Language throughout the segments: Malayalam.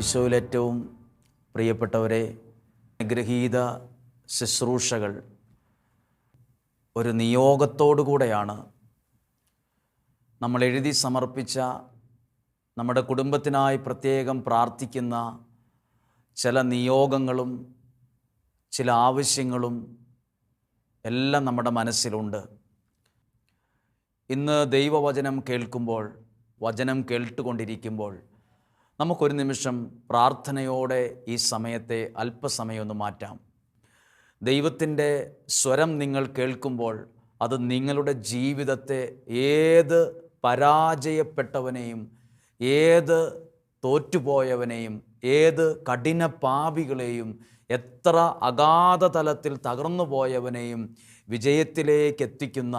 ഈശോയിലേറ്റവും പ്രിയപ്പെട്ടവരെ അനുഗ്രഹീത ശുശ്രൂഷകൾ ഒരു നിയോഗത്തോടു കൂടെയാണ് നമ്മൾ എഴുതി സമർപ്പിച്ച നമ്മുടെ കുടുംബത്തിനായി പ്രത്യേകം പ്രാർത്ഥിക്കുന്ന ചില നിയോഗങ്ങളും ചില ആവശ്യങ്ങളും എല്ലാം നമ്മുടെ മനസ്സിലുണ്ട്. ഇന്ന് ദൈവവചനം കേൾക്കുമ്പോൾ വചനം കേട്ടുകൊണ്ടിരിക്കുമ്പോൾ നമുക്കൊരു നിമിഷം പ്രാർത്ഥനയോടെ ഈ സമയത്തെ അല്പസമയം ഒന്ന് മാറ്റാം. ദൈവത്തിന്റെ സ്വരം നിങ്ങൾ കേൾക്കുമ്പോൾ അത് നിങ്ങളുടെ ജീവിതത്തെ ഏത് പരാജയപ്പെട്ടവനെയും ഏത് തോറ്റുപോയവനെയും ഏത് കഠിന പാപികളെയും എത്ര അഗാധ തലത്തിൽ തകർന്നു പോയവനെയും വിജയത്തിലേക്ക് എത്തിക്കുന്ന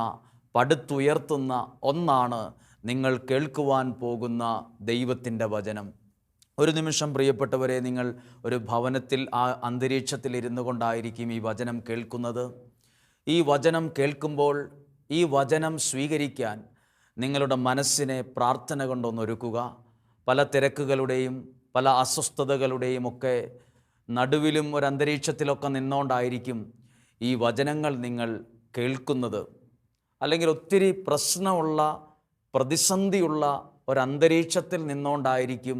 പടുത്തുയർത്തുന്ന ഒന്നാണ് നിങ്ങൾ കേൾക്കുവാൻ പോകുന്ന ദൈവത്തിന്റെ വചനം. ഒരു നിമിഷം പ്രിയപ്പെട്ടവരെ നിങ്ങൾ ഒരു ഭവനത്തിൽ ആ അന്തരീക്ഷത്തിൽ ഇരുന്നു കൊണ്ടായിരിക്കും ഈ വചനം കേൾക്കുന്നത്. ഈ വചനം കേൾക്കുമ്പോൾ ഈ വചനം സ്വീകരിക്കാൻ നിങ്ങളുടെ മനസ്സിനെ പ്രാർത്ഥന കൊണ്ടൊന്നൊരുക്കുക. പല തിരക്കുകളുടെയും പല അസ്വസ്ഥതകളുടെയും ഒക്കെ നടുവിലും ഒരു അന്തരീക്ഷത്തിലൊക്കെ നിന്നുകൊണ്ടായിരിക്കും ഈ വചനങ്ങൾ നിങ്ങൾ കേൾക്കുന്നത്. അല്ലെങ്കിൽ ഒത്തിരി പ്രശ്നമുള്ള പ്രതിസന്ധിയുള്ള ഒരന്തരീക്ഷത്തിൽ നിന്നുകൊണ്ടായിരിക്കും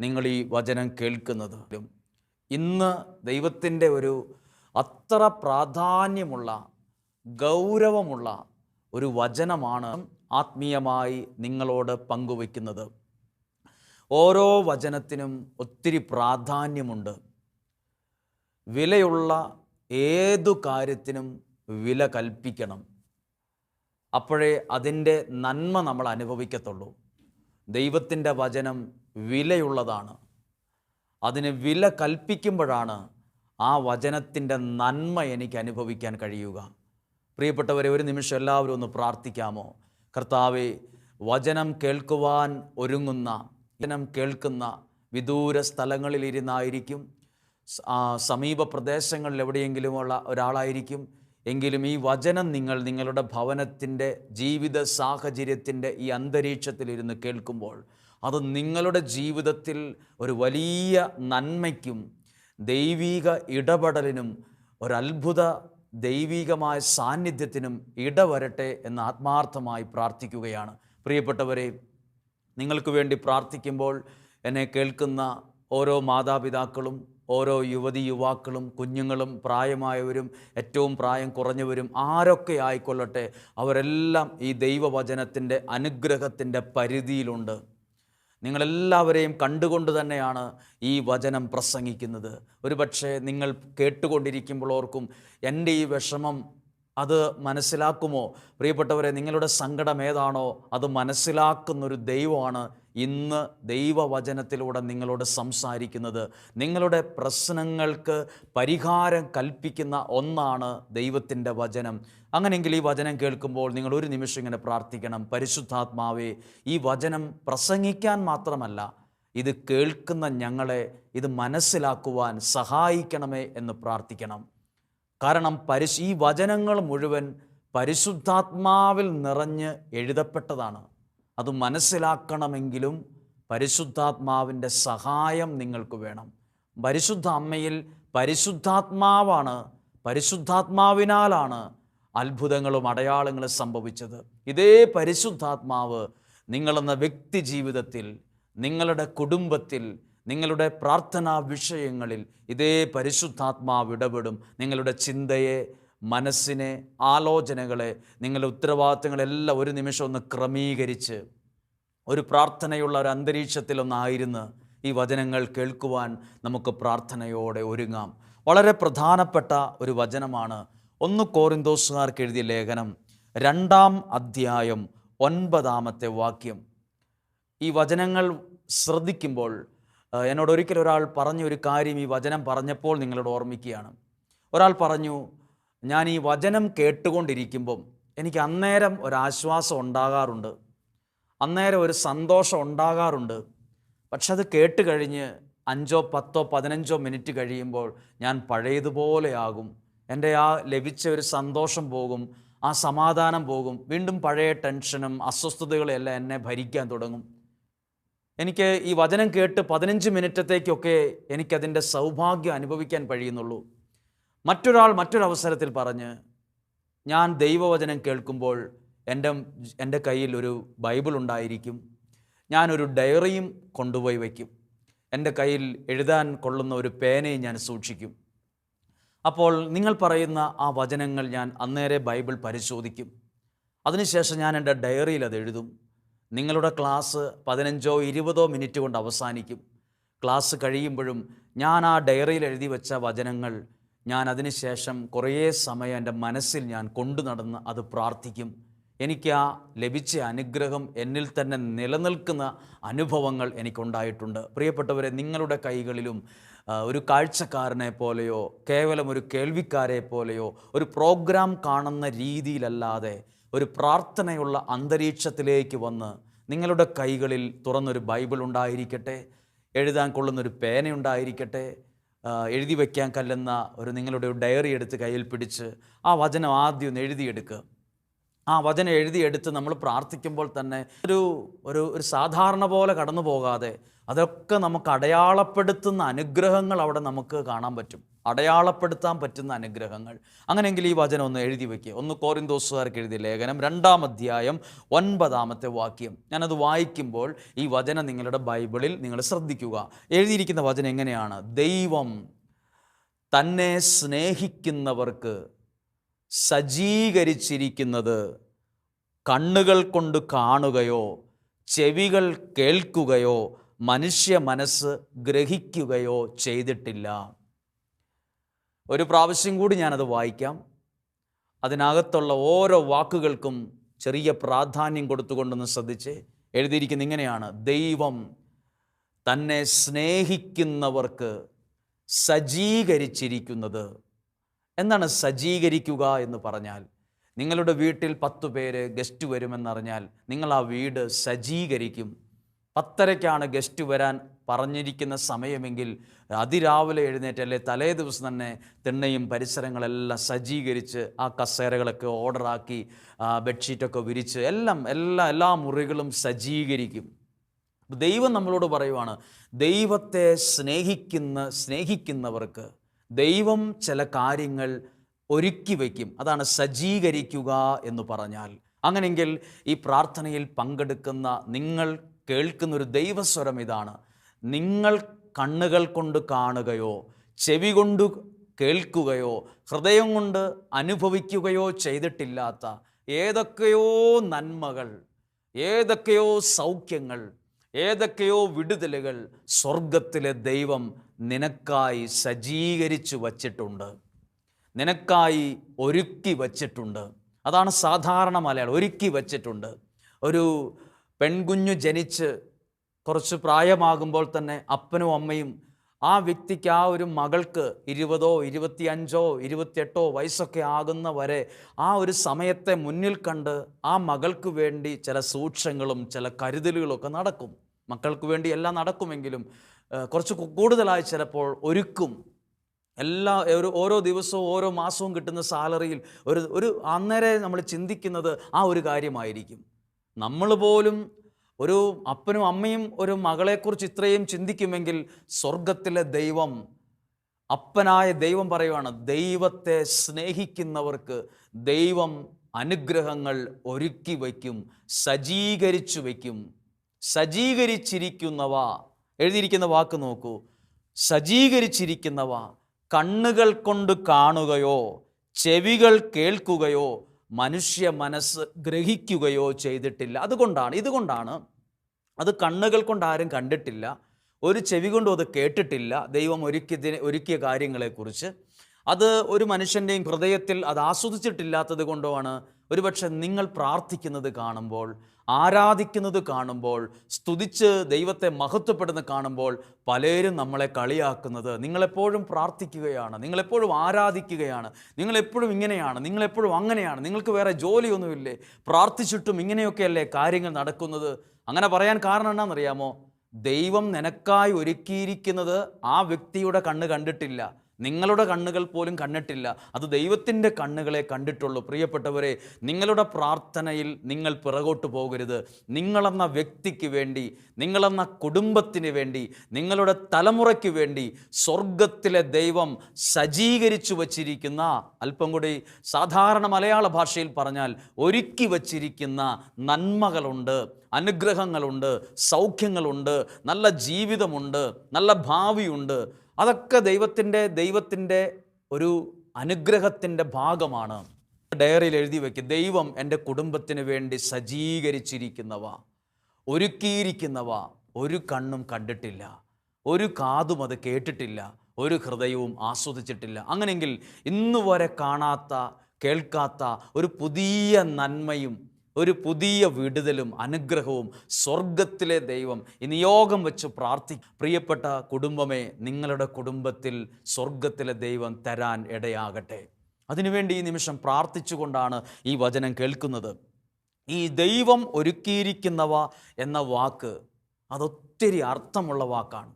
നിങ്ങൾ ഈ വചനം കേൾക്കുന്നത് ഇന്ന് ദൈവത്തിന്റെ ഒരു അത്ര പ്രാധാന്യമുള്ള ഗൗരവമുള്ള ഒരു വചനമാണ് ആത്മീയമായി നിങ്ങളോട് പങ്കുവയ്ക്കുന്നത്. ഓരോ വചനത്തിനും ഒത്തിരി പ്രാധാന്യമുണ്ട്. വിലയുള്ള ഏതു കാര്യത്തിനും വില കൽപ്പിക്കണം. അപ്പോഴേ അതിന്റെ നന്മ നമ്മൾ അനുഭവിക്കത്തുള്ളൂ. ദൈവത്തിന്റെ വചനം വിലയുള്ളതാണ്. അതിന് വില കൽപ്പിക്കുമ്പോഴാണ് ആ വചനത്തിന്റെ നന്മ എനിക്ക് അനുഭവിക്കാൻ കഴിയുക. പ്രിയപ്പെട്ടവരെ ഒരു നിമിഷം എല്ലാവരും ഒന്ന് പ്രാർത്ഥിക്കാമോ? കർത്താവെ വചനം കേൾക്കുവാൻ ഒരുങ്ങുന്ന വചനം കേൾക്കുന്ന വിദൂര സ്ഥലങ്ങളിലിരുന്നായിരിക്കും. സമീപ പ്രദേശങ്ങളിൽ എവിടെയെങ്കിലുമുള്ള ഒരാളായിരിക്കും. എങ്കിലും ഈ വചനം നിങ്ങൾ നിങ്ങളുടെ ഭവനത്തിന്റെ ജീവിത സാഹചര്യത്തിന്റെ ഈ അന്തരീക്ഷത്തിലിരുന്ന് കേൾക്കുമ്പോൾ അത് നിങ്ങളുടെ ജീവിതത്തിൽ ഒരു വലിയ നന്മയ്ക്കും ദൈവീക ഇടപെടലിനും ഒരത്ഭുത ദൈവീകമായ സാന്നിധ്യത്തിനും ഇടവരട്ടെ എന്ന് ആത്മാർത്ഥമായി പ്രാർത്ഥിക്കുകയാണ്. പ്രിയപ്പെട്ടവരെ നിങ്ങൾക്ക് വേണ്ടി പ്രാർത്ഥിക്കുമ്പോൾ എന്നെ കേൾക്കുന്ന ഓരോ മാതാപിതാക്കളും ഓരോ യുവതി യുവാക്കളും കുഞ്ഞുങ്ങളും പ്രായമായവരും ഏറ്റവും പ്രായം കുറഞ്ഞവരും ആരൊക്കെ ആയിക്കൊള്ളട്ടെ അവരെല്ലാം ഈ ദൈവവചനത്തിന്റെ അനുഗ്രഹത്തിന്റെ പരിധിയിലുണ്ട്. നിങ്ങളെല്ലാവരെയും കണ്ടുകൊണ്ട് തന്നെയാണ് ഈ വചനം പ്രസംഗിക്കുന്നത്. ഒരുപക്ഷെ നിങ്ങൾ കേട്ടുകൊണ്ടിരിക്കുമ്പോൾ ഓർക്കും എന്റെ ഈ വിഷമം അത് മനസ്സിലാക്കുമോ? പ്രിയപ്പെട്ടവരെ നിങ്ങളുടെ സങ്കടം ഏതാണോ അത് മനസ്സിലാക്കുന്നൊരു ദൈവമാണ് ഇന്ന് ദൈവവചനത്തിലൂടെ നിങ്ങളോട് സംസാരിക്കുന്നത്. നിങ്ങളുടെ പ്രശ്നങ്ങൾക്ക് പരിഹാരം കൽപ്പിക്കുന്ന ഒന്നാണ് ദൈവത്തിന്റെ വചനം. അങ്ങനെയെങ്കിൽ ഈ വചനം കേൾക്കുമ്പോൾ നിങ്ങൾ ഒരു നിമിഷം ഇങ്ങനെ പ്രാർത്ഥിക്കണം. പരിശുദ്ധാത്മാവേ ഈ വചനം പ്രസംഗിക്കാൻ മാത്രമല്ല ഇത് കേൾക്കുന്ന ഞങ്ങളെ ഇത് മനസ്സിലാക്കുവാൻ സഹായിക്കണമേ എന്ന് പ്രാർത്ഥിക്കണം. കാരണം പരിശു ഈ വചനങ്ങൾ മുഴുവൻ പരിശുദ്ധാത്മാവിൽ നിറഞ്ഞ് എഴുതപ്പെട്ടതാണ്. അത് മനസ്സിലാക്കണമെങ്കിലും പരിശുദ്ധാത്മാവിന്റെ സഹായം നിങ്ങൾക്ക് വേണം. പരിശുദ്ധ അമ്മയിൽ പരിശുദ്ധാത്മാവാണ് പരിശുദ്ധാത്മാവിനാലാണ് അത്ഭുതങ്ങളും അടയാളങ്ങളും സംഭവിച്ചത്. ഇതേ പരിശുദ്ധാത്മാവ് നിങ്ങളെന്ന വ്യക്തി ജീവിതത്തിൽ നിങ്ങളുടെ കുടുംബത്തിൽ നിങ്ങളുടെ പ്രാർത്ഥനാ വിഷയങ്ങളിൽ ഇതേ പരിശുദ്ധാത്മാവ് ഇടപെടും. നിങ്ങളുടെ ചിന്തയെ മനസ്സിനെ ആലോചനകളെ നിങ്ങളുടെ ഉത്തരവാദിത്തങ്ങളെല്ലാം ഒരു നിമിഷം ഒന്ന് ക്രമീകരിച്ച് ഒരു പ്രാർത്ഥനയുള്ള ഒരു അന്തരീക്ഷത്തിലൊന്നായിരുന്ന് ഈ വചനങ്ങൾ കേൾക്കുവാൻ നമുക്ക് പ്രാർത്ഥനയോടെ ഒരുങ്ങാം. വളരെ പ്രധാനപ്പെട്ട ഒരു വചനമാണ്. ഒന്ന് കോറിന്തോസുകാർക്ക് എഴുതിയ ലേഖനം രണ്ടാം അധ്യായം ഒൻപതാമത്തെ വാക്യം. ഈ വചനങ്ങൾ ശ്രദ്ധിക്കുമ്പോൾ എന്നോട് ഒരിക്കൽ ഒരാൾ പറഞ്ഞ ഒരു കാര്യം ഈ വചനം പറഞ്ഞപ്പോൾ നിങ്ങളോട് ഓർമ്മിക്കുകയാണ്. ഒരാൾ പറഞ്ഞു ഞാൻ ഈ വചനം കേട്ടുകൊണ്ടിരിക്കുമ്പം എനിക്ക് അന്നേരം ഒരാശ്വാസം ഉണ്ടാകാറുണ്ട്. അന്നേരം ഒരു സന്തോഷം ഉണ്ടാകാറുണ്ട്. പക്ഷെ അത് കേട്ട് കഴിഞ്ഞ് അഞ്ചോ പത്തോ പതിനഞ്ചോ മിനിറ്റ് കഴിയുമ്പോൾ ഞാൻ പഴയതുപോലെയാകും എന്റെ ആ ലഭിച്ച ഒരു സന്തോഷം പോകും ആ സമാധാനം പോകും. വീണ്ടും പഴയ ടെൻഷനും അസ്വസ്ഥതകളും എല്ലാം എന്നെ ഭരിക്കാൻ തുടങ്ങും. എനിക്ക് ഈ വചനം കേട്ട് പതിനഞ്ച് മിനിറ്റത്തേക്കൊക്കെ എനിക്കതിന്റെ സൗഭാഗ്യം അനുഭവിക്കാൻ കഴിയുന്നുള്ളൂ. മറ്റൊരാൾ മറ്റൊരവസരത്തിൽ പറഞ്ഞ് ഞാൻ ദൈവവചനം കേൾക്കുമ്പോൾ എന്റെ എന്റെ കയ്യിൽ ഒരു ബൈബിൾ ഉണ്ടായിരിക്കും. ഞാനൊരു ഡയറിയും കൊണ്ടുപോയി വയ്ക്കും. എന്റെ കയ്യിൽ എഴുതാൻ കൊള്ളുന്ന ഒരു പേനയും ഞാൻ സൂക്ഷിക്കും. അപ്പോൾ നിങ്ങൾ പറയുന്ന ആ വചനങ്ങൾ ഞാൻ അന്നേരെ ബൈബിൾ പരിശോധിക്കും. അതിനുശേഷം ഞാൻ എന്റെ ഡയറിയിൽ അത് എഴുതും. നിങ്ങളുടെ ക്ലാസ് പതിനഞ്ചോ ഇരുപതോ മിനിറ്റ് കൊണ്ട് അവസാനിക്കും. ക്ലാസ് കഴിയുമ്പോഴും ഞാൻ ആ ഡയറിയിൽ എഴുതി വെച്ച വചനങ്ങൾ ഞാൻ അതിനുശേഷം കുറേ സമയം എന്റെ മനസ്സിൽ ഞാൻ കൊണ്ടു നടന്ന് അത് പ്രാർത്ഥിക്കും. എനിക്ക് ആ ലഭിച്ച അനുഗ്രഹം എന്നിൽ തന്നെ നിലനിൽക്കുന്ന അനുഭവങ്ങൾ എനിക്കുണ്ടായിട്ടുണ്ട്. പ്രിയപ്പെട്ടവരെ നിങ്ങളുടെ കൈകളിലും ഒരു കാഴ്ചക്കാരനെ പോലെയോ കേവലം ഒരു കേൾവിക്കാരെ പോലെയോ ഒരു പ്രോഗ്രാം കാണുന്ന രീതിയിലല്ലാതെ ഒരു പ്രാർത്ഥനയുള്ള അന്തരീക്ഷത്തിലേക്ക് വന്ന് നിങ്ങളുടെ കൈകളിൽ തുറന്നൊരു ബൈബിൾ ഉണ്ടായിരിക്കട്ടെ എഴുതാൻ കൊള്ളുന്നൊരു പേന ഉണ്ടായിരിക്കട്ടെ എഴുതി വയ്ക്കാൻ കല്ലുന്ന ഒരു നിങ്ങളുടെ ഡയറി എടുത്ത് കയ്യിൽ പിടിച്ച് ആ വചനം ആദ്യം ഒന്ന് എഴുതിയെടുക്കുക. ആ വചനം എഴുതിയെടുത്ത് നമ്മൾ പ്രാർത്ഥിക്കുമ്പോൾ തന്നെ ഒരു ഒരു ഒരു സാധാരണ പോലെ കടന്നു പോകാതെ അതൊക്കെ നമുക്ക് അടയാളപ്പെടുത്തുന്ന അനുഗ്രഹങ്ങൾ അവിടെ നമുക്ക് കാണാൻ പറ്റും. അടയാളപ്പെടുത്താൻ പറ്റുന്ന അനുഗ്രഹങ്ങൾ. അങ്ങനെയെങ്കിൽ ഈ വചനം ഒന്ന് എഴുതി വയ്ക്കുക ഒന്ന് കോറിന്തോസുകാർക്ക് എഴുതിയ ലേഖനം രണ്ടാം അധ്യായം ഒൻപതാമത്തെ വാക്യം. ഞാനത് വായിക്കുമ്പോൾ ഈ വചനം നിങ്ങളുടെ ബൈബിളിൽ നിങ്ങൾ ശ്രദ്ധിക്കുക. എഴുതിയിരിക്കുന്ന വചനം എങ്ങനെയാണ്? ദൈവം തന്നെ സ്നേഹിക്കുന്നവർക്ക് സജ്ജീകരിച്ചിരിക്കുന്നത് കണ്ണുകൾ കൊണ്ട് കാണുകയോ ചെവികൾ കേൾക്കുകയോ മനുഷ്യ മനസ്സ് ഗ്രഹിക്കുകയോ ചെയ്തിട്ടില്ല. ഒരു പ്രാവശ്യം കൂടി ഞാനത് വായിക്കാം. അതിനകത്തുള്ള ഓരോ വാക്കുകൾക്കും ചെറിയ പ്രാധാന്യം കൊടുത്തുകൊണ്ടൊന്ന് ശ്രദ്ധിച്ച് എഴുതിയിരിക്കുന്ന ഇങ്ങനെയാണ്. ദൈവം തന്നെ സ്നേഹിക്കുന്നവർക്ക് സജ്ജീകരിച്ചിരിക്കുന്നത് എന്താണ് സജ്ജീകരിക്കുക എന്ന് പറഞ്ഞാൽ നിങ്ങളുടെ വീട്ടിൽ പത്ത് പേര് ഗസ്റ്റ് വരുമെന്നറിഞ്ഞാൽ നിങ്ങൾ ആ വീട് സജ്ജീകരിക്കും. പത്തരയ്ക്കാണ് ഗസ്റ്റ് വരാൻ പറഞ്ഞിരിക്കുന്ന സമയമെങ്കിൽ അതിരാവിലെ എഴുന്നേറ്റ് അല്ലെ തലേ ദിവസം തന്നെ തിണ്ണയും പരിസരങ്ങളെല്ലാം സജ്ജീകരിച്ച് ആ കസേരകളൊക്കെ ഓർഡറാക്കി ബെഡ്ഷീറ്റൊക്കെ വിരിച്ച് എല്ലാം എല്ലാ എല്ലാ മുറികളും സജ്ജീകരിക്കും. ദൈവം നമ്മളോട് പറയുവാണ് ദൈവത്തെ സ്നേഹിക്കുന്ന സ്നേഹിക്കുന്നവർക്ക് ദൈവം ചില കാര്യങ്ങൾ ഒരുക്കി വയ്ക്കും. അതാണ് സജ്ജീകരിക്കുക എന്ന് പറഞ്ഞാൽ. അങ്ങനെങ്കിൽ ഈ പ്രാർത്ഥനയിൽ പങ്കെടുക്കുന്ന നിങ്ങൾ കേൾക്കുന്ന ഒരു ദൈവസ്വരം ഇതാണ്. നിങ്ങൾ കണ്ണുകൾ കൊണ്ട് കാണുകയോ ചെവി കൊണ്ട് കേൾക്കുകയോ ഹൃദയം കൊണ്ട് അനുഭവിക്കുകയോ ചെയ്തിട്ടില്ലാത്ത ഏതൊക്കെയോ നന്മകൾ ഏതൊക്കെയോ സൗഖ്യങ്ങൾ ഏതൊക്കെയോ വിടുതലുകൾ സ്വർഗത്തിലെ ദൈവം നിനക്കായി സജ്ജീകരിച്ചു വച്ചിട്ടുണ്ട്. നിനക്കായി ഒരുക്കി വച്ചിട്ടുണ്ട്. അതാണ് സാധാരണ മലയാളം. ഒരുക്കി വച്ചിട്ടുണ്ട്. ഒരു പെൺകുഞ്ഞു ജനിച്ച് കുറച്ച് പ്രായമാകുമ്പോൾ തന്നെ അപ്പനും അമ്മയും ആ വ്യക്തിക്ക് ആ ഒരു മകൾക്ക് ഇരുപതോ ഇരുപത്തിയഞ്ചോ ഇരുപത്തിയെട്ടോ വയസ്സൊക്കെ ആകുന്ന വരെ ആ ഒരു സമയത്തെ മുന്നിൽ കണ്ട് ആ മകൾക്ക് വേണ്ടി ചില സൂക്ഷങ്ങളും ചില കരുതലുകളൊക്കെ നടക്കും. മക്കൾക്ക് വേണ്ടി എല്ലാം നടക്കുമെങ്കിലും കുറച്ച് കൂടുതലായി ചിലപ്പോൾ ഒരുക്കും. എല്ലാ ഒരു ഓരോ ദിവസവും ഓരോ മാസവും കിട്ടുന്ന സാലറിയിൽ ഒരു ഒരു അന്നേരെ നമ്മൾ ചിന്തിക്കുന്നത് ആ ഒരു കാര്യമായിരിക്കും. നമ്മൾ പോലും ഒരു അപ്പനും അമ്മയും ഒരു മകളെക്കുറിച്ച് ഇത്രയും ചിന്തിക്കുമെങ്കിൽ സ്വർഗത്തിലെ ദൈവം അപ്പനായ ദൈവം പറയുവാണ് ദൈവത്തെ സ്നേഹിക്കുന്നവർക്ക് ദൈവം അനുഗ്രഹങ്ങൾ ഒരുക്കി വയ്ക്കും സജീകരിച്ചു വയ്ക്കും. സജ്ജീകരിച്ചിരിക്കുന്നവ എഴുതിയിരിക്കുന്ന വാക്ക് നോക്കൂ. സജ്ജീകരിച്ചിരിക്കുന്നവ കണ്ണുകൾ കൊണ്ട് കാണുകയോ ചെവികൾ കേൾക്കുകയോ മനുഷ്യ മനസ്സ് ഗ്രഹിക്കുകയോ ചെയ്തിട്ടില്ല. അതുകൊണ്ടാണ് ഇതുകൊണ്ടാണ് അത് കണ്ണുകൾ കൊണ്ട് ആരും കണ്ടിട്ടില്ല. ഒരു ചെവി കൊണ്ടും അത് കേട്ടിട്ടില്ല. ദൈവം ഒരുക്കിയതിന് ഒരുക്കിയ കാര്യങ്ങളെക്കുറിച്ച്. അത് ഒരു മനുഷ്യന്റെയും ഹൃദയത്തിൽ അത് ആസ്വദിച്ചിട്ടില്ലാത്തത് കൊണ്ടുമാണ് ഒരുപക്ഷെ നിങ്ങൾ പ്രാർത്ഥിക്കുന്നത് കാണുമ്പോൾ ആരാധിക്കുന്നത് കാണുമ്പോൾ സ്തുതിച്ച് ദൈവത്തെ മഹത്വപ്പെടുന്ന കാണുമ്പോൾ പലരും നമ്മളെ കളിയാക്കുന്നത്. നിങ്ങളെപ്പോഴും പ്രാർത്ഥിക്കുകയാണ് നിങ്ങളെപ്പോഴും ആരാധിക്കുകയാണ് നിങ്ങളെപ്പോഴും ഇങ്ങനെയാണ് നിങ്ങളെപ്പോഴും അങ്ങനെയാണ് നിങ്ങൾക്ക് വേറെ ജോലിയൊന്നുമില്ലേ? പ്രാർത്ഥിച്ചിട്ടും ഇങ്ങനെയൊക്കെയല്ലേ കാര്യങ്ങൾ നടക്കുന്നത്? അങ്ങനെ പറയാൻ കാരണം എന്താണെന്നറിയാമോ? ദൈവം നിനക്കായി ഒരുക്കിയിരിക്കുന്നത് ആ വ്യക്തിയുടെ കണ്ണ് കണ്ടിട്ടില്ല. നിങ്ങളുടെ കണ്ണുകൾ പോലും കണ്ടിട്ടില്ല. അത് ദൈവത്തിന്റെ കണ്ണുകളെ കണ്ടിട്ടുള്ളൂ. പ്രിയപ്പെട്ടവരെ നിങ്ങളുടെ പ്രാർത്ഥനയിൽ നിങ്ങൾ പിറകോട്ട് പോകരുത്. നിങ്ങളെന്ന വ്യക്തിക്ക് വേണ്ടി നിങ്ങളെന്ന കുടുംബത്തിന് വേണ്ടി നിങ്ങളുടെ തലമുറയ്ക്ക് വേണ്ടി സ്വർഗത്തിലെ ദൈവം സജ്ജീകരിച്ചു വച്ചിരിക്കുന്ന അല്പം കൂടി സാധാരണ മലയാള ഭാഷയിൽ പറഞ്ഞാൽ ഒരുക്കി വച്ചിരിക്കുന്ന നന്മകളുണ്ട് അനുഗ്രഹങ്ങളുണ്ട് സൗഖ്യങ്ങളുണ്ട് നല്ല ജീവിതമുണ്ട് നല്ല ഭാവിയുണ്ട്. അതൊക്കെ ദൈവത്തിന്റെ ദൈവത്തിന്റെ ഒരു അനുഗ്രഹത്തിന്റെ ഭാഗമാണ്. ഡയറിയിൽ എഴുതി വയ്ക്കും ദൈവം എന്റെ കുടുംബത്തിന് വേണ്ടി സജ്ജീകരിച്ചിരിക്കുന്നവ ഒരുക്കിയിരിക്കുന്നവ ഒരു കണ്ണും കണ്ടിട്ടില്ല ഒരു കാതും അത് കേട്ടിട്ടില്ല ഒരു ഹൃദയവും ആസ്വദിച്ചിട്ടില്ല. അങ്ങനെയെങ്കിൽ ഇന്നുവരെ കാണാത്ത കേൾക്കാത്ത ഒരു പുതിയ നന്മയും ഒരു പുതിയ വിടുതലും അനുഗ്രഹവും സ്വർഗത്തിലെ ദൈവം ഈ നിയോഗം വെച്ച് പ്രാർത്ഥി പ്രിയപ്പെട്ട കുടുംബമേ നിങ്ങളുടെ കുടുംബത്തിൽ സ്വർഗത്തിലെ ദൈവം തരാൻ ഇടയാകട്ടെ. അതിനുവേണ്ടി ഈ നിമിഷം പ്രാർത്ഥിച്ചുകൊണ്ടാണ് ഈ വചനം കേൾക്കുന്നത്. ഈ ദൈവം ഒരുക്കിയിരിക്കുന്നവ എന്ന വാക്ക് അതൊത്തിരി അർത്ഥമുള്ള വാക്കാണ്.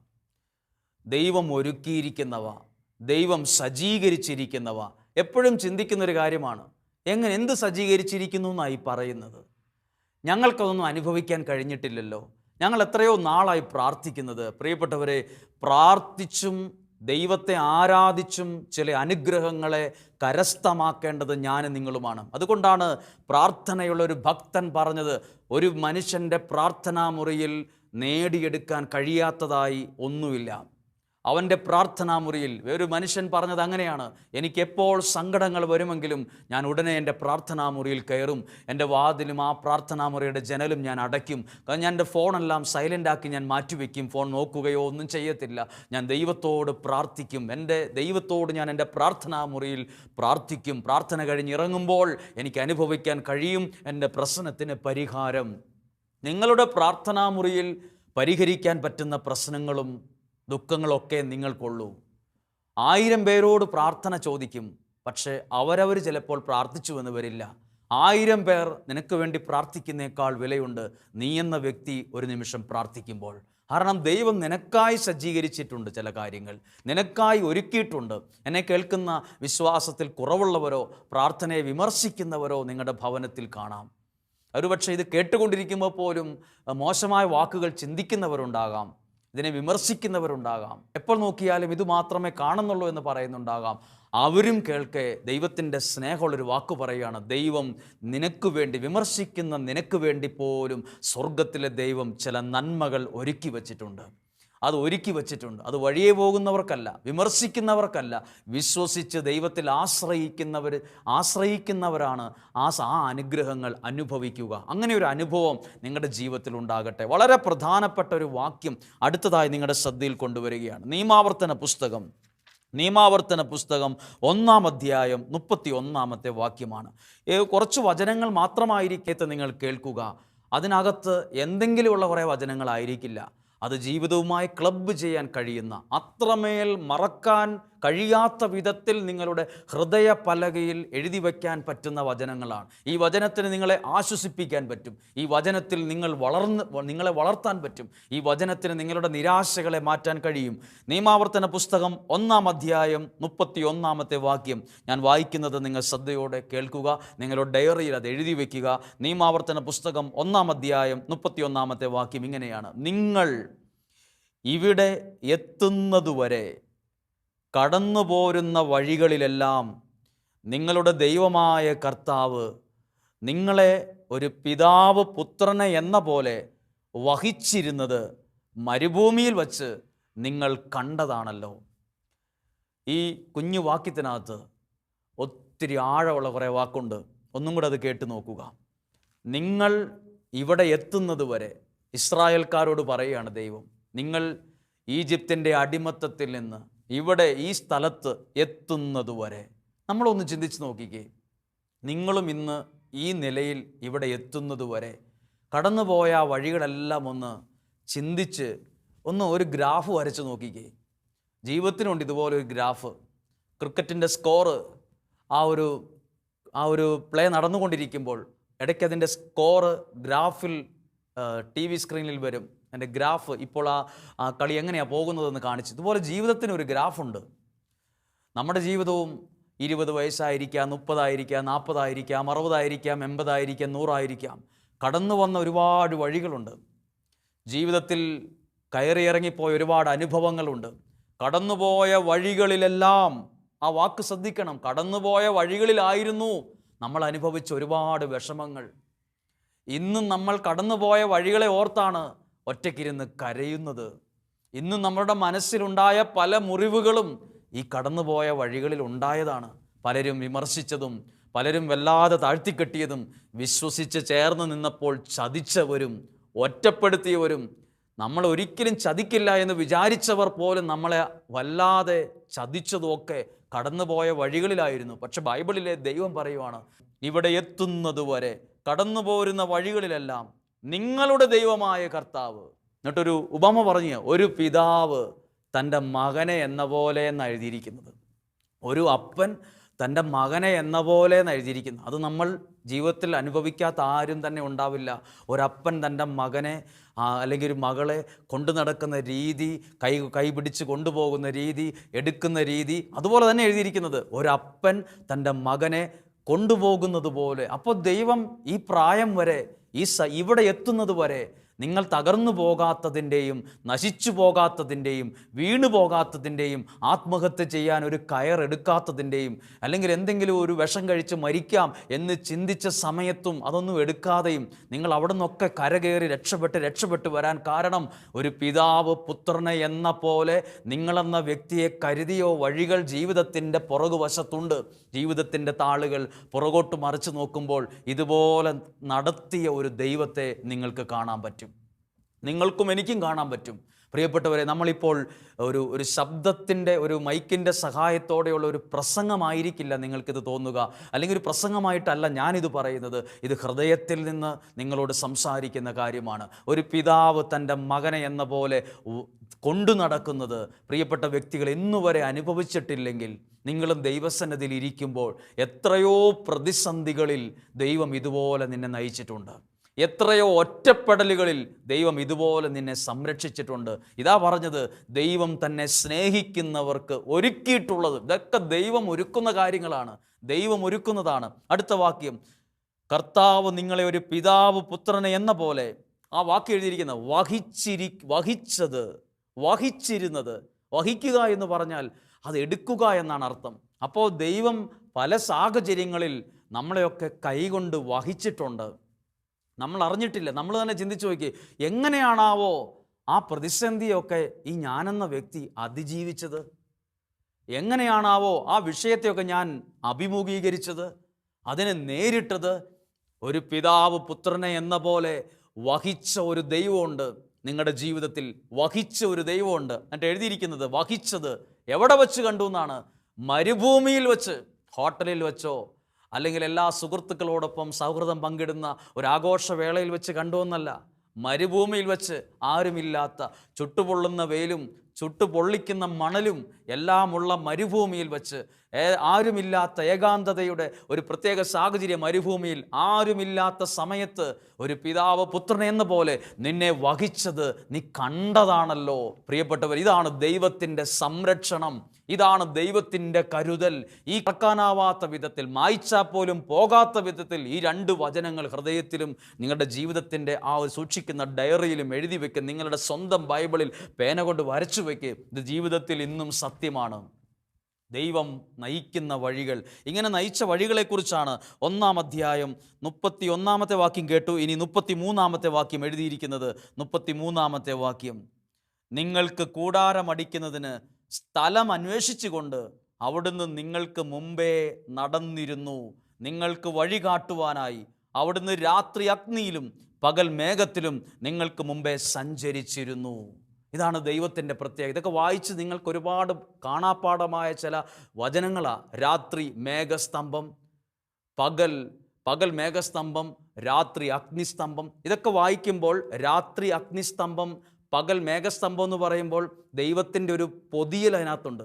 ദൈവം ഒരുക്കിയിരിക്കുന്നവ ദൈവം സജ്ജീകരിച്ചിരിക്കുന്നവ എപ്പോഴും ചിന്തിക്കുന്നൊരു കാര്യമാണ്. എങ്ങനെ എന്ത് സജ്ജീകരിച്ചിരിക്കുന്നു എന്നായി പറയുന്നത്? ഞങ്ങൾക്കതൊന്നും അനുഭവിക്കാൻ കഴിഞ്ഞിട്ടില്ലല്ലോ. ഞങ്ങൾ എത്രയോ നാളായി പ്രാർത്ഥിക്കുന്നത്. പ്രിയപ്പെട്ടവരെ പ്രാർത്ഥിച്ചും ദൈവത്തെ ആരാധിച്ചും ചില അനുഗ്രഹങ്ങളെ കരസ്ഥമാക്കേണ്ടത് ഞാനും നിങ്ങളുമാണ്. അതുകൊണ്ടാണ് പ്രാർത്ഥനയുള്ള ഒരു ഭക്തൻ പറഞ്ഞത് ഒരു മനുഷ്യന്റെ പ്രാർത്ഥനാ മുറിയിൽ നേടിയെടുക്കാൻ കഴിയാത്തതായി ഒന്നുമില്ല. അവന്റെ പ്രാർത്ഥനാ മുറിയിൽ ഒരു മനുഷ്യൻ പറഞ്ഞത് അങ്ങനെയാണ്. എനിക്കെപ്പോൾ സങ്കടങ്ങൾ വരുമെങ്കിലും ഞാൻ ഉടനെ എന്റെ പ്രാർത്ഥനാ മുറിയിൽ കയറും. എന്റെ വാതിലും ആ പ്രാർത്ഥനാ മുറിയുടെ ജനലും ഞാൻ അടയ്ക്കും. കാരണം ഞാൻ എന്റെ ഫോണെല്ലാം സൈലന്റാക്കി ഞാൻ മാറ്റിവെക്കും. ഫോൺ നോക്കുകയോ ഒന്നും ചെയ്യത്തില്ല. ഞാൻ ദൈവത്തോട് പ്രാർത്ഥിക്കും. എന്റെ ദൈവത്തോട് ഞാൻ എന്റെ പ്രാർത്ഥനാ മുറിയിൽ പ്രാർത്ഥിക്കും. പ്രാർത്ഥന കഴിഞ്ഞിറങ്ങുമ്പോൾ എനിക്ക് അനുഭവിക്കാൻ കഴിയും എന്റെ പ്രശ്നത്തിന് പരിഹാരം. നിങ്ങളുടെ പ്രാർത്ഥനാ മുറിയിൽ പരിഹരിക്കാൻ പറ്റുന്ന പ്രശ്നങ്ങളും ദുഃഖങ്ങളൊക്കെ നിങ്ങൾക്കുള്ളൂ. ആയിരം പേരോട് പ്രാർത്ഥന ചോദിക്കും പക്ഷേ അവരവർ ചിലപ്പോൾ പ്രാർത്ഥിച്ചുവെന്ന് വരില്ല. ആയിരം പേർ നിനക്ക് വേണ്ടി പ്രാർത്ഥിക്കുന്നേക്കാൾ വിലയുണ്ട്. നീ എന്ന വ്യക്തി ഒരു നിമിഷം പ്രാർത്ഥിക്കുമ്പോൾ. കാരണം ദൈവം നിനക്കായി സജ്ജീകരിച്ചിട്ടുണ്ട് ചില കാര്യങ്ങൾ. നിനക്കായി ഒരുക്കിയിട്ടുണ്ട്. എന്നെ കേൾക്കുന്ന വിശ്വാസത്തിൽ കുറവുള്ളവരോ പ്രാർത്ഥനയെ വിമർശിക്കുന്നവരോ നിങ്ങളുടെ ഭവനത്തിൽ കാണാം. ഒരുപക്ഷെ ഇത് കേട്ടുകൊണ്ടിരിക്കുമ്പോൾ പോലും മോശമായ വാക്കുകൾ ചിന്തിക്കുന്നവരുണ്ടാകാം. ഇതിനെ വിമർശിക്കുന്നവരുണ്ടാകാം. എപ്പോൾ നോക്കിയാലും ഇത് മാത്രമേ കാണുന്നുള്ളൂ എന്ന് പറയുന്നുണ്ടാകാം. അവരും കേൾക്കെ ദൈവത്തിന്റെ സ്നേഹമുള്ളൊരു വാക്ക് പറയുകയാണ് ദൈവം നിനക്ക് വേണ്ടി വിമർശിക്കുന്ന നിനക്ക് വേണ്ടി പോലും സ്വർഗത്തിലെ ദൈവം ചില നന്മകൾ ഒരുക്കി വച്ചിട്ടുണ്ട്. അത് ഒരുക്കി വച്ചിട്ടുണ്ട്. അത് വഴിയെ പോകുന്നവർക്കല്ല വിമർശിക്കുന്നവർക്കല്ല. വിശ്വസിച്ച് ദൈവത്തിൽ ആശ്രയിക്കുന്നവർ ആശ്രയിക്കുന്നവരാണ് ആ ആ അനുഗ്രഹങ്ങൾ അനുഭവിക്കുക. അങ്ങനെ ഒരു അനുഭവം നിങ്ങളുടെ ജീവിതത്തിൽ ഉണ്ടാകട്ടെ. വളരെ പ്രധാനപ്പെട്ട ഒരു വാക്യം അടുത്തതായി നിങ്ങളുടെ ശ്രദ്ധയിൽ കൊണ്ടുവരികയാണ്. നിയമാവർത്തന പുസ്തകം. നിയമാവർത്തന പുസ്തകം ഒന്നാം അധ്യായം മുപ്പത്തി ഒന്നാമത്തെ വാക്യമാണ് കുറച്ച് വചനങ്ങൾ മാത്രമായിരിക്കത്തെ നിങ്ങൾ കേൾക്കുക. അതിനകത്ത് എന്തെങ്കിലുമുള്ള കുറേ വചനങ്ങളായിരിക്കില്ല. അത് ജീവിതവുമായി ക്ലബ്ബ് ചെയ്യാൻ കഴിയുന്ന അത്രമേൽ മറക്കാൻ കഴിയാത്ത വിധത്തിൽ നിങ്ങളുടെ ഹൃദയ പലകയിൽ എഴുതി വയ്ക്കാൻ പറ്റുന്ന വചനങ്ങളാണ്. ഈ വചനത്തിന് നിങ്ങളെ ആശ്വസിപ്പിക്കാൻ പറ്റും. ഈ വചനത്തിൽ നിങ്ങൾ വളർന്ന് നിങ്ങളെ വളർത്താൻ പറ്റും. ഈ വചനത്തിന് നിങ്ങളുടെ നിരാശകളെ മാറ്റാൻ കഴിയും. നിയമാവർത്തന പുസ്തകം ഒന്നാം അധ്യായം മുപ്പത്തി ഒന്നാമത്തെ വാക്യം. ഞാൻ വായിക്കുന്നത് നിങ്ങൾ ശ്രദ്ധയോടെ കേൾക്കുക നിങ്ങളുടെ ഡയറിയിൽ അത് എഴുതി വയ്ക്കുക. നിയമാവർത്തന പുസ്തകം ഒന്നാം അധ്യായം മുപ്പത്തി ഒന്നാമത്തെ വാക്യം ഇങ്ങനെയാണ്. നിങ്ങൾ ഇവിടെ എത്തുന്നതുവരെ കടന്നു പോരുന്ന വഴികളിലെല്ലാം നിങ്ങളുടെ ദൈവമായ കർത്താവ് നിങ്ങളെ ഒരു പിതാവ് പുത്രനെ എന്ന പോലെ വഹിച്ചിരുന്നത് മരുഭൂമിയിൽ വച്ച് നിങ്ങൾ കണ്ടതാണല്ലോ. ഈ കുഞ്ഞു വാക്യത്തിനകത്ത് ഒത്തിരി ആഴമുള്ള കുറേ വാക്കുണ്ട്. ഒന്നും കൂടെ അത് കേട്ട് നോക്കുക. നിങ്ങൾ ഇവിടെ എത്തുന്നത് വരെ ഇസ്രായേൽക്കാരോട് പറയുകയാണ് ദൈവം. നിങ്ങൾ ഈജിപ്തിന്റെ അടിമത്തത്തിൽ നിന്ന് ഇവിടെ ഈ സ്ഥലത്ത് എത്തുന്നത് വരെ നമ്മളൊന്ന് ചിന്തിച്ച് നോക്കിക്കേ. നിങ്ങളും ഇന്ന് ഈ നിലയിൽ ഇവിടെ എത്തുന്നത് വരെ കടന്നുപോയ വഴികളെല്ലാം ഒന്ന് ചിന്തിച്ച് ഒന്ന് ഒരു ഗ്രാഫ് വരച്ച് നോക്കിക്കേ. ജീവിതത്തിനുണ്ട് ഇതുപോലെ ഒരു ഗ്രാഫ്. ക്രിക്കറ്റിന്റെ സ്കോറ് ആ ഒരു ആ ഒരു പ്ലേ നടന്നുകൊണ്ടിരിക്കുമ്പോൾ ഇടയ്ക്ക് അതിന്റെ സ്കോറ് ഗ്രാഫിൽ ടി വി സ്ക്രീനിൽ വരും. അതിന്റെ ഗ്രാഫ് ഇപ്പോൾ ആ ആ കളി എങ്ങനെയാണ് പോകുന്നതെന്ന് കാണിച്ചു. ഇതുപോലെ ജീവിതത്തിന് ഒരു ഗ്രാഫുണ്ട്. നമ്മുടെ ജീവിതവും ഇരുപത് വയസ്സായിരിക്കാം മുപ്പതായിരിക്കാം നാൽപ്പതായിരിക്കാം അറുപതായിരിക്കാം എൺപതായിരിക്കാം നൂറായിരിക്കാം. കടന്നു വന്ന ഒരുപാട് വഴികളുണ്ട്. ജീവിതത്തിൽ കയറിയിറങ്ങിപ്പോയ ഒരുപാട് അനുഭവങ്ങളുണ്ട്. കടന്നുപോയ വഴികളിലെല്ലാം ആ വാക്ക് ശ്രദ്ധിക്കണം. കടന്നുപോയ വഴികളിലായിരുന്നു നമ്മൾ അനുഭവിച്ച ഒരുപാട് വിഷമങ്ങൾ. ഇന്നും നമ്മൾ കടന്നുപോയ വഴികളെ ഓർത്താണ് ഒറ്റയ്ക്കിരുന്ന് കരയുന്നത്. ഇന്ന് നമ്മുടെ മനസ്സിലുണ്ടായ പല മുറിവുകളും ഈ കടന്നുപോയ വഴികളിൽ ഉണ്ടായതാണ്. പലരും വിമർശിച്ചതും പലരും വല്ലാതെ താഴ്ത്തിക്കെട്ടിയതും വിശ്വസിച്ച് ചേർന്ന് നിന്നപ്പോൾ ചതിച്ചവരും ഒറ്റപ്പെടുത്തിയവരും നമ്മൾ ഒരിക്കലും ചതിക്കില്ല എന്ന് വിചാരിച്ചവർ പോലും നമ്മളെ വല്ലാതെ ചതിച്ചതുമൊക്കെ കടന്നുപോയ വഴികളിലായിരുന്നു. പക്ഷെ ബൈബിളിലെ ദൈവം പറയുവാണ് ഇവിടെ എത്തുന്നതുവരെ കടന്നു പോരുന്ന വഴികളിലെല്ലാം നിങ്ങളുടെ ദൈവമായ കർത്താവ്. എന്നിട്ടൊരു ഉപമ പറഞ്ഞ് ഒരു പിതാവ് തന്റെ മകനെ എന്ന പോലെ എന്ന് എഴുതിയിരിക്കുന്നത്. ഒരു അപ്പൻ തന്റെ മകനെ എന്ന പോലെ എന്ന് എഴുതിയിരിക്കുന്നു അത് നമ്മൾ ജീവിതത്തിൽ അനുഭവിക്കാത്ത ആരും തന്നെ ഉണ്ടാവില്ല. ഒരപ്പൻ തന്റെ മകനെ അല്ലെങ്കിൽ ഒരു മകളെ കൊണ്ടു നടക്കുന്ന രീതി കൈ കൈപിടിച്ച് കൊണ്ടുപോകുന്ന രീതി എടുക്കുന്ന രീതി അതുപോലെ തന്നെ എഴുതിയിരിക്കുന്നത്. ഒരപ്പൻ തന്റെ മകനെ കൊണ്ടുപോകുന്നത് പോലെ. അപ്പോൾ ദൈവം ഈ പ്രായം വരെ ഈ ഇവിടെ എത്തുന്നത് വരെ നിങ്ങൾ തകർന്നു പോകാത്തതിന്റെയും നശിച്ചു പോകാത്തതിന്റെയും വീണു പോകാത്തതിന്റെയും ആത്മഹത്യ ചെയ്യാൻ ഒരു കയറെടുക്കാത്തതിന്റെയും അല്ലെങ്കിൽ എന്തെങ്കിലും ഒരു വിഷം കഴിച്ച് മരിക്കാം എന്ന് ചിന്തിച്ച സമയത്തും അതൊന്നും എടുക്കാതെയും നിങ്ങൾ അവിടെ നിന്നൊക്കെ കരകയറി രക്ഷപ്പെട്ട് രക്ഷപ്പെട്ട് വരാൻ കാരണം ഒരു പിതാവ് പുത്രനെ എന്ന പോലെ നിങ്ങളെന്ന വ്യക്തിയെ കരുതിയോ വഴികൾ ജീവിതത്തിന്റെ പുറകുവശത്തുണ്ട്. ജീവിതത്തിന്റെ താളുകൾ പുറകോട്ട് മറിച്ച് നോക്കുമ്പോൾ ഇതുപോലെ നടത്തിയ ഒരു ദൈവത്തെ നിങ്ങൾക്ക് കാണാൻ പറ്റും. നിങ്ങൾക്കും എനിക്കും കാണാൻ പറ്റും. പ്രിയപ്പെട്ടവരെ നമ്മളിപ്പോൾ ഒരു ഒരു ശബ്ദത്തിന്റെ ഒരു മൈക്കിന്റെ സഹായത്തോടെയുള്ള ഒരു പ്രസംഗമായിരിക്കില്ല നിങ്ങൾക്കിത് തോന്നുക. അല്ലെങ്കിൽ ഒരു പ്രസംഗമായിട്ടല്ല ഞാനിത് പറയുന്നത്. ഇത് ഹൃദയത്തിൽ നിന്ന് നിങ്ങളോട് സംസാരിക്കുന്ന കാര്യമാണ്. ഒരു പിതാവ് തന്റെ മകനെ എന്ന പോലെ കൊണ്ടു നടക്കുന്നത് പ്രിയപ്പെട്ട വ്യക്തികൾ ഇന്നുവരെ അനുഭവിച്ചിട്ടില്ലെങ്കിൽ നിങ്ങളും ദൈവസന്നതിൽ ഇരിക്കുമ്പോൾ എത്രയോ പ്രതിസന്ധികളിൽ ദൈവം ഇതുപോലെ നിന്നെ നയിച്ചിട്ടുണ്ട്. എത്രയോ ഒറ്റപ്പെടലുകളിൽ ദൈവം ഇതുപോലെ നിന്നെ സംരക്ഷിച്ചിട്ടുണ്ട്. ഇതാ പറഞ്ഞത് ദൈവം തന്നെ സ്നേഹിക്കുന്നവർക്ക് ഒരുക്കിയിട്ടുള്ളത്. ഇതൊക്കെ ദൈവം ഒരുക്കുന്ന കാര്യങ്ങളാണ്. ദൈവം ഒരുക്കുന്നതാണ്. അടുത്ത വാക്യം കർത്താവ് നിങ്ങളെ ഒരു പിതാവ് പുത്രനെ എന്ന പോലെ. ആ വാക്ക് എഴുതിയിരിക്കുന്ന വഹിച്ചിരി വഹിച്ചത് വഹിച്ചിരുന്നത് വഹിക്കുക എന്ന് പറഞ്ഞാൽ അത് എടുക്കുക എന്നാണ് അർത്ഥം. അപ്പോൾ ദൈവം പല സാഹചര്യങ്ങളിൽ നമ്മളെയൊക്കെ കൈകൊണ്ട് വഹിച്ചിട്ടുണ്ട്. നമ്മൾ അറിഞ്ഞിട്ടില്ല നമ്മൾ തന്നെ ചിന്തിച്ചു നോക്കി. എങ്ങനെയാണാവോ ആ പ്രതിസന്ധിയൊക്കെ ഈ ഞാനെന്ന വ്യക്തി അതിജീവിച്ചത്? എങ്ങനെയാണാവോ ആ വിഷയത്തെയൊക്കെ ഞാൻ അഭിമുഖീകരിച്ചത്? അതിനെ നേരിട്ടത് ഒരു പിതാവ് പുത്രനെ എന്ന പോലെ വഹിച്ച ഒരു ദൈവമുണ്ട്. നിങ്ങളുടെ ജീവിതത്തിൽ വഹിച്ച ഒരു ദൈവമുണ്ട്. എന്നിട്ട് എഴുതിയിരിക്കുന്നത് വഹിച്ചത് എവിടെ വച്ച് കണ്ടു എന്നാണ്? മരുഭൂമിയിൽ വെച്ച് ഹോട്ടലിൽ വെച്ചോ അല്ലെങ്കിൽ എല്ലാ സുഹൃത്തുക്കളോടൊപ്പം സൗഹൃദം പങ്കിടുന്ന ഒരു ആഘോഷവേളയിൽ വെച്ച് കണ്ടുവെന്നല്ല മരുഭൂമിയിൽ വെച്ച് ആരുമില്ലാത്ത ചുട്ടുപൊള്ളുന്ന വെയിലും ചുട്ടുപൊള്ളിക്കുന്ന മണലും എല്ലാമുള്ള മരുഭൂമിയിൽ വെച്ച് ഏ- ആരുമില്ലാത്ത ഏകാന്തതയുടെ ഒരു പ്രത്യേക സാഹചര്യം മരുഭൂമിയിൽ ആരുമില്ലാത്ത സമയത്ത് ഒരു പിതാവ് പുത്രനെന്ന പോലെ നിന്നെ വഹിച്ചത് നീ കണ്ടതാണല്ലോ. പ്രിയപ്പെട്ടവർ ഇതാണ് ദൈവത്തിന്റെ സംരക്ഷണം. ഇതാണ് ദൈവത്തിന്റെ കരുതൽ. ഈ കറക്കാനാവാത്ത വിധത്തിൽ മായ്ച്ചാൽ പോലും പോകാത്ത വിധത്തിൽ ഈ രണ്ട് വചനങ്ങൾ ഹൃദയത്തിലും നിങ്ങളുടെ ജീവിതത്തിന്റെ ആ സൂക്ഷിക്കുന്ന ഡയറിയിലും എഴുതി വെക്കുക നിങ്ങളുടെ സ്വന്തം ബൈബിളിൽ പേന കൊണ്ട് വരച്ചു വയ്ക്കുക ഇത് ജീവിതത്തിൽ ഇന്നും സത്യമാണ്. ദൈവം നയിക്കുന്ന വഴികൾ. ഇങ്ങനെ നയിച്ച വഴികളെക്കുറിച്ചാണ് ഒന്നാം അധ്യായം മുപ്പത്തി ഒന്നാമത്തെ വാക്യം കേട്ടു. ഇനി മുപ്പത്തി മൂന്നാമത്തെ വാക്യം എഴുതിയിരിക്കുന്നത് മുപ്പത്തി മൂന്നാമത്തെ വാക്യം. നിങ്ങൾക്ക് കൂടാരമടിക്കുന്നതിന് സ്ഥലം അന്വേഷിച്ചുകൊണ്ട് അവിടുന്ന് നിങ്ങൾക്ക് മുമ്പേ നടന്നിരുന്നു. നിങ്ങൾക്ക് വഴി കാട്ടുവാനായി. അവിടുന്ന് രാത്രി അഗ്നിയിലും പകൽ മേഘത്തിലും നിങ്ങൾക്ക് മുമ്പേ സഞ്ചരിച്ചിരുന്നു. ഇതാണ് ദൈവത്തിന്റെ പ്രത്യേകത. ഇതൊക്കെ വായിച്ച് നിങ്ങൾക്ക് ഒരുപാട് കാണാപ്പാടമായ ചില വചനങ്ങളാണ് രാത്രി മേഘസ്തംഭം പകൽ പകൽ മേഘസ്തംഭം രാത്രി അഗ്നിസ്തംഭം. ഇതൊക്കെ വായിക്കുമ്പോൾ രാത്രി അഗ്നിസ്തംഭം പകൽ മേഘസ്തംഭം എന്ന് പറയുമ്പോൾ ദൈവത്തിന്റെ ഒരു പൊതിയൽ അതിനകത്തുണ്ട്.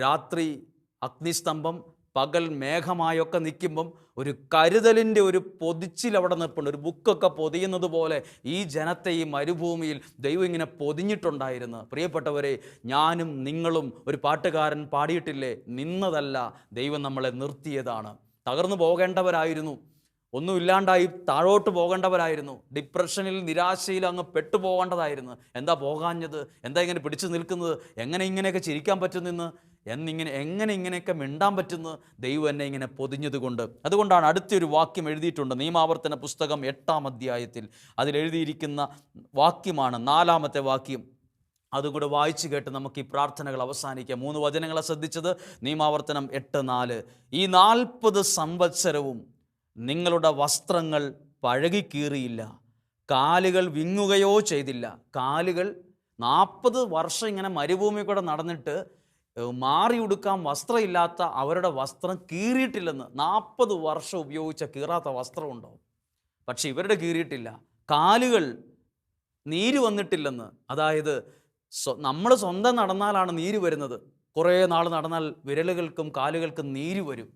രാത്രി അഗ്നിസ്തംഭം പകൽ മേഘമായൊക്കെ നിൽക്കുമ്പം ഒരു കരുതലിന്റെ ഒരു പൊതിച്ചിൽ അവിടെ നിൽപ്പുണ്ട്. ഒരു ബുക്കൊക്കെ പൊതിയുന്നത് പോലെ ഈ ജനത്തെ ഈ മരുഭൂമിയിൽ ദൈവം ഇങ്ങനെ പൊതിഞ്ഞിട്ടുണ്ടായിരുന്നു. പ്രിയപ്പെട്ടവരെ ഞാനും നിങ്ങളും ഒരു പാട്ടുകാരൻ പാടിയിട്ടില്ലേ? നിന്നതല്ല ദൈവം നമ്മളെ നിർത്തിയതാണ്. തകർന്നു പോകേണ്ടവരായിരുന്നു. ഒന്നുമില്ലാണ്ടായി താഴോട്ട് പോകേണ്ടവരായിരുന്നു. ഡിപ്രഷനിൽ നിരാശയിൽ അങ്ങ് പെട്ടുപോകേണ്ടതായിരുന്നു. എന്താ പോകാഞ്ഞത്? എന്താ ഇങ്ങനെ പിടിച്ചു നിൽക്കുന്നത്? എങ്ങനെ ഇങ്ങനെയൊക്കെ ചിരിക്കാൻ പറ്റുന്നെന്ന്? എന്നിങ്ങനെ എങ്ങനെ ഇങ്ങനെയൊക്കെ മിണ്ടാൻ പറ്റുന്നു? ദൈവം എന്നെ ഇങ്ങനെ പൊതിഞ്ഞതുകൊണ്ട്. അതുകൊണ്ടാണ് അടുത്തൊരു വാക്യം എഴുതിയിട്ടുണ്ട്. നിയമാവർത്തന പുസ്തകം എട്ടാം അധ്യായത്തിൽ. അതിലെഴുതിയിരിക്കുന്ന വാക്യമാണ് നാലാമത്തെ വാക്യം. അതുകൂടെ വായിച്ചു കേട്ട് നമുക്ക് ഈ പ്രാർത്ഥനകൾ അവസാനിക്കാം. മൂന്ന് വചനങ്ങളെ ശ്രദ്ധിച്ചത്. നിയമാവർത്തനം എട്ട് നാല്. ഈ നാൽപ്പത് സംവത്സരവും നിങ്ങളുടെ വസ്ത്രങ്ങൾ പഴകിക്കീറിയില്ല. കാലുകൾ വിങ്ങുകയോ ചെയ്തില്ല. കാലുകൾ നാൽപ്പത് വർഷം ഇങ്ങനെ മരുഭൂമി കൂടെ നടന്നിട്ട് ഏഹ്, മാറി ഉടുക്കാൻ വസ്ത്രമില്ലാത്ത അവരുടെ വസ്ത്രം കീറിയിട്ടില്ലെന്ന് നാൽപ്പത് വർഷം ഉപയോഗിച്ച കീറാത്ത വസ്ത്രമുണ്ടോ? പക്ഷെ ഇവരുടെ കീറിയിട്ടില്ല. കാലുകൾ നീര് വന്നിട്ടില്ലെന്ന്. അതായത് നമ്മൾ സ്വന്തം നടന്നാലാണ് നീര് വരുന്നത്. കുറേ നാൾ നടന്നാൽ വിരലുകൾക്കും കാലുകൾക്കും നീര് വരും.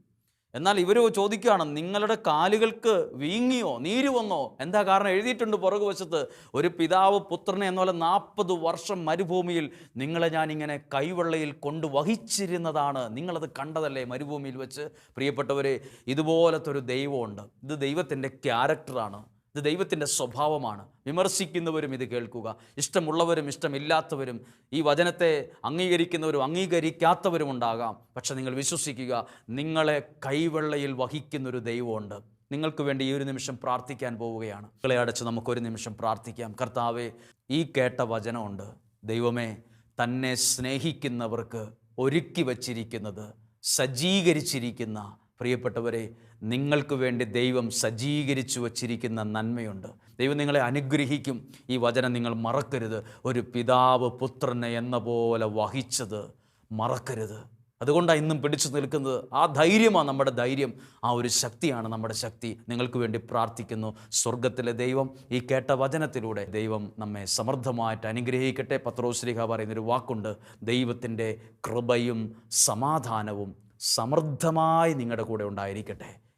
എന്നാൽ ഇവർ ചോദിക്കുകയാണ് നിങ്ങളുടെ കാലുകൾക്ക് വീങ്ങിയോ നീര് വന്നോ? എന്താ കാരണം? എഴുതിയിട്ടുണ്ട് പുറകുവശത്ത് ഒരു പിതാവ് പുത്രനെ എന്ന പോലെ നാൽപ്പത് വർഷം മരുഭൂമിയിൽ നിങ്ങളെ ഞാൻ ഇങ്ങനെ കൈവെള്ളയിൽ കൊണ്ട് വഹിച്ചിരുന്നതാണ്. നിങ്ങളത് കണ്ടതല്ലേ മരുഭൂമിയിൽ വെച്ച്? പ്രിയപ്പെട്ടവരെ ഇതുപോലത്തെ ഒരു ദൈവമുണ്ട്. ഇത് ദൈവത്തിന്റെ ക്യാരക്ടറാണ്. ഇത് ദൈവത്തിന്റെ സ്വഭാവമാണ്. വിമർശിക്കുന്നവരും ഇത് കേൾക്കുക. ഇഷ്ടമുള്ളവരും ഇഷ്ടമില്ലാത്തവരും ഈ വചനത്തെ അംഗീകരിക്കുന്നവരും അംഗീകരിക്കാത്തവരും ഉണ്ടാകാം. പക്ഷെ നിങ്ങൾ വിശ്വസിക്കുക നിങ്ങളെ കൈവെള്ളയിൽ വഹിക്കുന്നൊരു ദൈവമുണ്ട്. നിങ്ങൾക്ക് വേണ്ടി ഈ ഒരു നിമിഷം പ്രാർത്ഥിക്കാൻ പോവുകയാണ്. മക്കളെ അടച്ച് നമുക്കൊരു നിമിഷം പ്രാർത്ഥിക്കാം. കർത്താവേ ഈ കേട്ട വചനമുണ്ട്. ദൈവമേ തന്നെ സ്നേഹിക്കുന്നവർക്ക് ഒരുക്കി വച്ചിരിക്കുന്നത് സജ്ജീകരിച്ചിരിക്കുന്ന പ്രിയപ്പെട്ടവരെ നിങ്ങൾക്ക് വേണ്ടി ദൈവം സജ്ജീകരിച്ചു വച്ചിരിക്കുന്ന നന്മയുണ്ട്. ദൈവം നിങ്ങളെ അനുഗ്രഹിക്കും. ഈ വചനം നിങ്ങൾ മറക്കരുത്. ഒരു പിതാവ് പുത്രനെ എന്ന പോലെ വഹിച്ചത് മറക്കരുത്. അതുകൊണ്ടാണ് ഇന്നും പിടിച്ചു നിൽക്കുന്നത്. ആ ധൈര്യമാണ് നമ്മുടെ ധൈര്യം. ആ ഒരു ശക്തിയാണ് നമ്മുടെ ശക്തി. നിങ്ങൾക്ക് വേണ്ടി പ്രാർത്ഥിക്കുന്നു. സ്വർഗത്തിലെ ദൈവം ഈ കേട്ട വചനത്തിലൂടെ ദൈവം നമ്മെ സമൃദ്ധമായിട്ട് അനുഗ്രഹിക്കട്ടെ. പത്രോശ്രീഹ പറയുന്നൊരു വാക്കുണ്ട്. ദൈവത്തിന്റെ കൃപയും സമാധാനവും സമൃദ്ധമായി നിങ്ങളുടെ കൂടെ ഉണ്ടായിരിക്കട്ടെ.